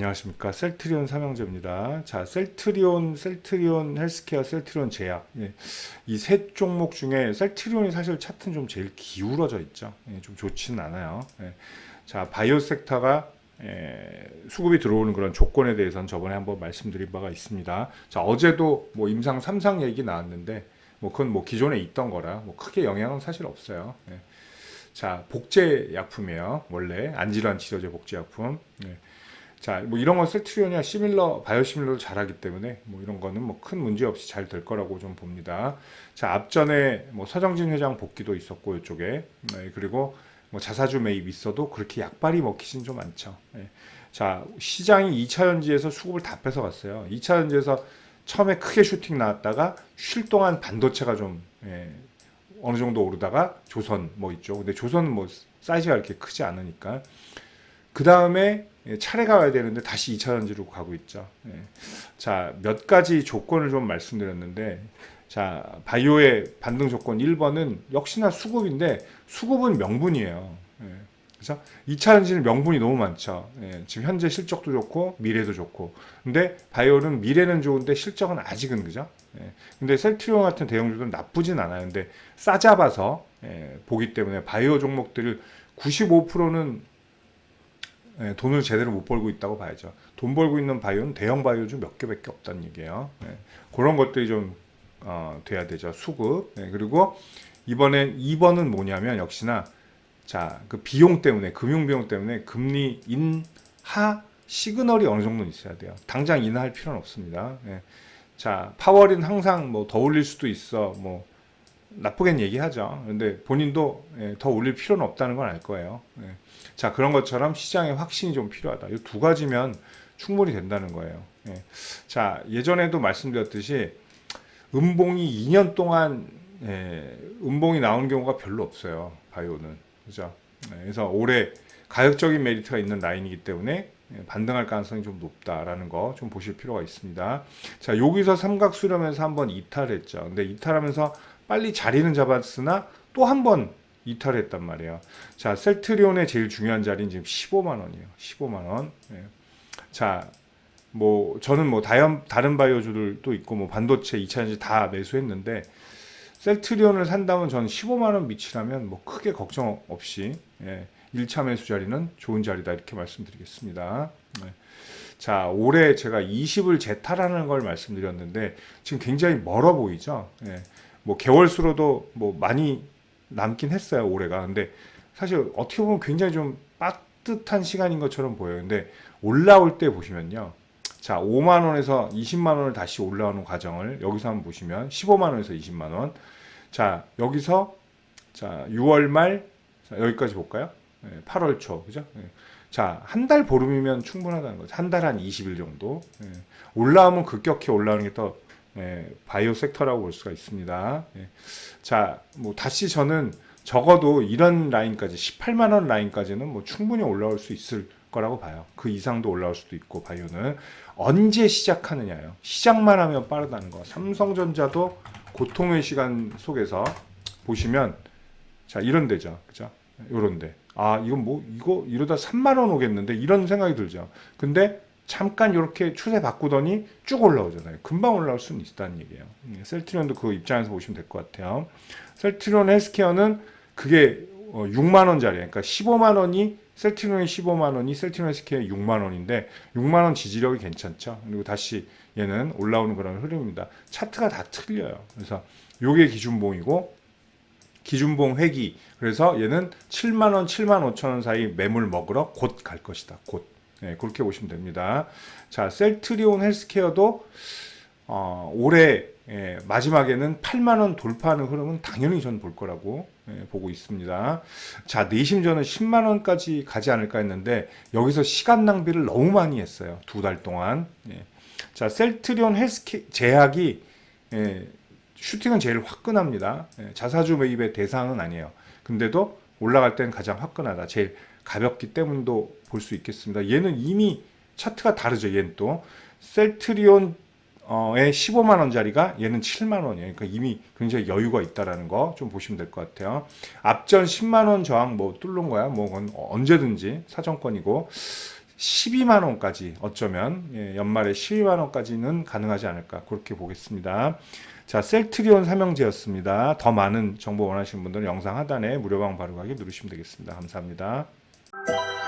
안녕하십니까 셀트리온 삼형제입니다. 자 셀트리온, 셀트리온 헬스케어, 셀트리온 제약 예. 이세 종목 중에 셀트리온이 사실 차트는 좀 제일 기울어져 있죠. 예, 좀 좋지는 않아요. 예. 자 바이오 섹터가 예, 수급이 들어오는 그런 조건에 대해서는 저번에 한번 말씀드린 바가 있습니다. 자 어제도 뭐 임상 3상 얘기 나왔는데 뭐 그건 뭐 기존에 있던 거라 뭐 크게 영향은 사실 없어요. 예. 자 복제 약품이에요. 원래 안질환 치료제 복제 약품. 예. 자, 뭐 이런 건 셀트리온이나 시밀러, 바이오시밀러를 잘하기 때문에 뭐 이런 거는 뭐 큰 문제 없이 잘 될 거라고 좀 봅니다. 자, 앞전에 뭐 서정진 회장 복귀도 있었고 이쪽에 네, 그리고 뭐 자사주 매입 있어도 그렇게 약발이 먹히진 좀 않죠. 네. 자, 시장이 2차 연지에서 수급을 다 뺏어갔어요. 2차 연지에서 처음에 크게 슈팅 나왔다가 쉴 동안 반도체가 좀 예, 어느 정도 오르다가 조선 뭐 있죠. 근데 조선은 뭐 사이즈가 이렇게 크지 않으니까 그 다음에 차례가 와야 되는데 다시 2차 전지로 가고 있죠. 예. 자, 몇 가지 조건을 좀 말씀드렸는데, 자, 바이오의 반등 조건 1번은 역시나 수급인데, 수급은 명분이에요. 예. 그래서 2차 전지는 명분이 너무 많죠. 예. 지금 현재 실적도 좋고, 미래도 좋고. 근데 바이오는 미래는 좋은데 실적은 아직은 그죠? 예. 근데 셀트리온 같은 대형주들은 나쁘진 않아요. 근데 싸잡아서 예, 보기 때문에 바이오 종목들을 95%는 예, 돈을 제대로 못 벌고 있다고 봐야죠. 돈 벌고 있는 바이오는 대형 바이오 중 몇 개밖에 없다는 얘기예요. 예, 그런 것들이 좀 어, 돼야 되죠. 수급. 예, 그리고 이번에 2번은 뭐냐면 역시나 자, 그 비용 때문에 금융 비용 때문에 금리 인하 시그널이 어느 정도는 있어야 돼요. 당장 인하할 필요는 없습니다. 예. 자, 파월은 항상 뭐 더 올릴 수도 있어. 뭐 나쁘게 얘기하죠. 근데 본인도 예, 더 올릴 필요는 없다는 건알 거예요. 예. 자 그런 것처럼 시장의 확신이 좀 필요하다. 이 두 가지면 충분히 된다는 거예요. 예. 자 예전에도 말씀드렸듯이 음봉이 2년 동안 예, 음봉이 나오는 경우가 별로 없어요. 바이오는 그죠? 예, 그래서 올해 가격적인 메리트가 있는 라인이기 때문에 예, 반등할 가능성이 좀 높다라는 거 좀 보실 필요가 있습니다. 자 여기서 삼각 수렴해서 한번 이탈했죠. 근데 이탈하면서 빨리 자리는 잡았으나 또 한 번 이탈했단 말이에요. 자, 셀트리온의 제일 중요한 자리는 지금 15만 원이에요. 15만 원. 예. 자, 뭐 저는 뭐 다연, 다른 바이오주들도 있고 뭐 반도체, 2차전지 다 매수했는데 셀트리온을 산다면 저는 15만 원 미치라면 뭐 크게 걱정 없이 예. 1차 매수 자리는 좋은 자리다 이렇게 말씀드리겠습니다. 네. 자, 올해 제가 20을 재탈하는 걸 말씀드렸는데 지금 굉장히 멀어 보이죠. 예. 뭐 개월 수로도 뭐 많이 남긴 했어요 올해가. 근데 사실 어떻게 보면 굉장히 좀 빠듯한 시간인 것처럼 보여요. 근데 올라올 때 보시면요. 자 5만 원에서 20만 원을 다시 올라오는 과정을 여기서 한번 보시면 15만 원에서 20만 원 자 여기서 자 6월 말 자, 여기까지 볼까요? 네, 8월 초. 그죠? 네. 자한 달 보름이면 충분하다는 거죠. 한 달 한 20일 정도. 네. 올라오면 급격히 올라오는 게 더 예, 바이오 섹터라고 볼 수가 있습니다. 예. 자, 뭐 다시 저는 적어도 이런 라인까지 18만 원 라인까지는 뭐 충분히 올라올 수 있을 거라고 봐요. 그 이상도 올라올 수도 있고 바이오는 언제 시작하느냐요. 시작만 하면 빠르다는 거. 삼성전자도 고통의 시간 속에서 보시면 자 이런 데죠, 그죠? 요런데 아 이건 뭐 이거 이러다 3만 원 오겠는데 이런 생각이 들죠. 근데 잠깐 이렇게 추세 바꾸더니 쭉 올라오잖아요. 금방 올라올 수는 있다는 얘기예요. 음, 셀트리온도 그 입장에서 보시면 될 것 같아요. 셀트리온 헬스케어는 그게 6만 어, 원짜리, 그러니까 15만 원이 셀트리온이 15만 원이 셀트리온 헬스케어 6만 원인데 6만 원 지지력이 괜찮죠. 그리고 다시 얘는 올라오는 그런 흐름입니다. 차트가 다 틀려요. 그래서 요게 기준봉이고 기준봉 회기. 그래서 얘는 7만 원, 7만 5천 원 사이 매물 먹으러 곧 갈 것이다. 곧. 네, 그렇게 보시면 됩니다. 자, 셀트리온 헬스케어도 어, 올해 예, 마지막에는 8만 원 돌파하는 흐름은 당연히 전 볼 거라고 예, 보고 있습니다. 자, 내심전은 10만 원까지 가지 않을까 했는데 여기서 시간 낭비를 너무 많이 했어요. 두 달 동안. 예. 자, 셀트리온 헬스케 제약이 예, 슈팅은 제일 화끈합니다. 예, 자사주 매입의 대상은 아니에요. 근데도 올라갈 땐 가장 화끈하다. 제일 가볍기 때문도 볼 수 있겠습니다. 얘는 이미 차트가 다르죠. 얘는 또 셀트리온의 15만 원짜리가 얘는 7만 원이에요. 그러니까 이미 굉장히 여유가 있다라는 거 좀 보시면 될 것 같아요. 앞전 10만 원 저항 뭐 뚫는 거야. 뭐 그건 언제든지 사정권이고 12만 원까지 어쩌면 예, 연말에 12만 원까지는 가능하지 않을까 그렇게 보겠습니다. 자, 셀트리온 삼형제였습니다. 더 많은 정보 원하시는 분들은 영상 하단에 무료방 바로 가기 누르시면 되겠습니다. 감사합니다. you